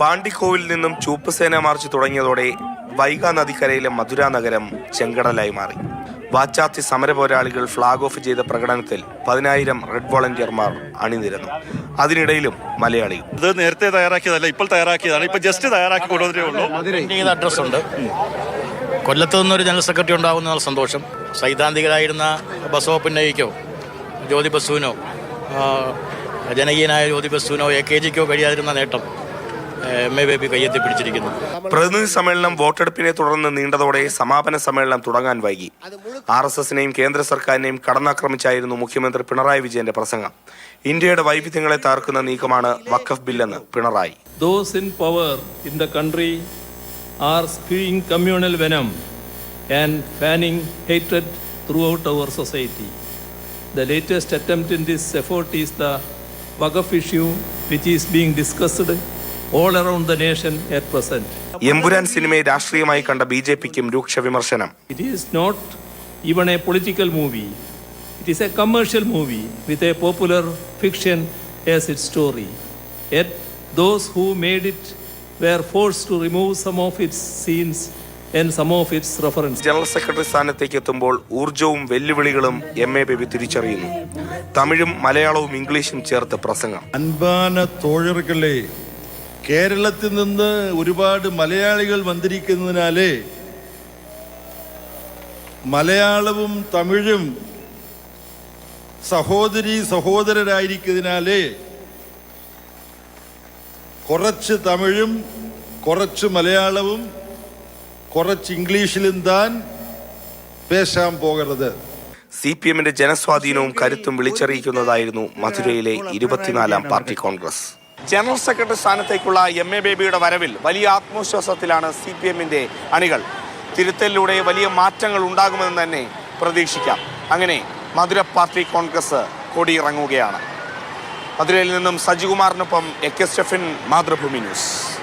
പാണ്ടിക്കോവിൽ നിന്നും ചൂപ്പുസേന മാർച്ച് തുടങ്ങിയതോടെ വൈഗാ നദിക്കരയിലെ മധുര നഗരം ചെങ്കടലായി മാറി. വാച്ചാത്തി സമരപോരാളികൾ ഫ്ളാഗ് ഓഫ് ചെയ്ത പ്രകടനത്തിൽ പതിനായിരം റെഡ് വോളണ്ടിയർമാർ അണിനിരന്നു. അതിനിടയിലും മലയാളി ഇത് നേരത്തെ തയ്യാറാക്കിയതല്ല ഇപ്പോൾ തയ്യാറാക്കിയതാണ്. ഇപ്പൊ ജസ്റ്റ് തയ്യാറാക്കി കൊണ്ടുവന്നേ ഉള്ളൂ. അഡ്രസ് ഉണ്ട്. കൊല്ലത്ത് നിന്നൊരു ജനറൽ സെക്രട്ടറി ഉണ്ടാകുന്ന സന്തോഷം. സൈദ്ധാന്തികരായിരുന്ന ബസോപ്പിന്നയ്ക്കോ പുന്നയ്ക്കോ ജ്യോതി ബസുവിനോ ജനകീയനായ ജ്യോതി ബസുവിനോ എ കെ ജിക്കോ കഴിയാതിരുന്ന നേട്ടം എം എ ബേബി കയ്യെത്തി പിടിച്ചിരിക്കുന്നു. പ്രതിനിധി സമ്മേളനം വോട്ടെടുപ്പിനെ തുടർന്ന് നീണ്ടതോടെ സമാപന സമ്മേളനം തുടങ്ങാൻ വൈകി. ആർ എസ് എസിനെയും കേന്ദ്ര സർക്കാരിനെയും കടന്നാക്രമിച്ചായിരുന്നു മുഖ്യമന്ത്രി പിണറായി വിജയന്റെ പ്രസംഗം. ഇന്ത്യയുടെ വൈവിധ്യങ്ങളെ തകർക്കുന്ന നീക്കമാണ് Waqf ബില്ലെന്ന് Pinarayi. Those in power in the country are communal communal venom and fanning hatred throughout our society. The latest attempt in this effort is the Waqf issue, which is being discussed all around the nation at present. Empuraan സിനിമയെ രാഷ്ട്രീയമായി കണ്ട ബി ജെ പിക്കും രൂക്ഷ വിമർശനം It is not even a political movie, it is a commercial movie with a popular fiction as its story. Yet, those who made it were forced to remove some of its scenes general secretary സ്ഥാനത്തേക്ക് എത്തുമ്പോൾ ഊർജവും വെല്ലുവിളികളും M A Baby തിരിച്ചറിയുന്നു. തമിഴും മലയാളവും ഇംഗ്ലീഷും ചേർത്ത് പ്രസംഗം. അൻപാന തോഴർകളെ കേരളത്തിൽ നിന്ന് ഒരുപാട് മലയാളികൾ വന്നിരിക്കുന്നതിനാലേ മലയാളവും തമിഴും സഹോദരി സഹോദരരായിരിക്കുന്നതിനാലേ കുറച്ച് തമിഴും കുറച്ച് മലയാളവും കുറച്ച് ഇംഗ്ലീഷിലും താൻ പേശാൻ പോകരുത്. സി പി എമ്മിന്റെ ജനസ്വാധീനവും കരുത്തും വിളിച്ചറിയിക്കുന്നതായിരുന്നു മധുരയിലെ ഇരുപത്തിനാലാം പാർട്ടി കോൺഗ്രസ്. ജനറൽ സെക്രട്ടറി സ്ഥാനത്തേക്കുള്ള എം എ ബേബിയുടെ വരവിൽ വലിയ ആത്മവിശ്വാസത്തിലാണ് സി പി എമ്മിന്റെ അണികൾ. തിരുത്തലിലൂടെ വലിയ മാറ്റങ്ങൾ ഉണ്ടാകുമെന്ന് തന്നെ പ്രതീക്ഷിക്കാം. അങ്ങനെ മധുര പാർട്ടി കോൺഗ്രസ് കൊടിയിറങ്ങുകയാണ്. മധുരയിൽ നിന്നും സജികുമാറിനൊപ്പം A K Stefin Mathrubhumi news.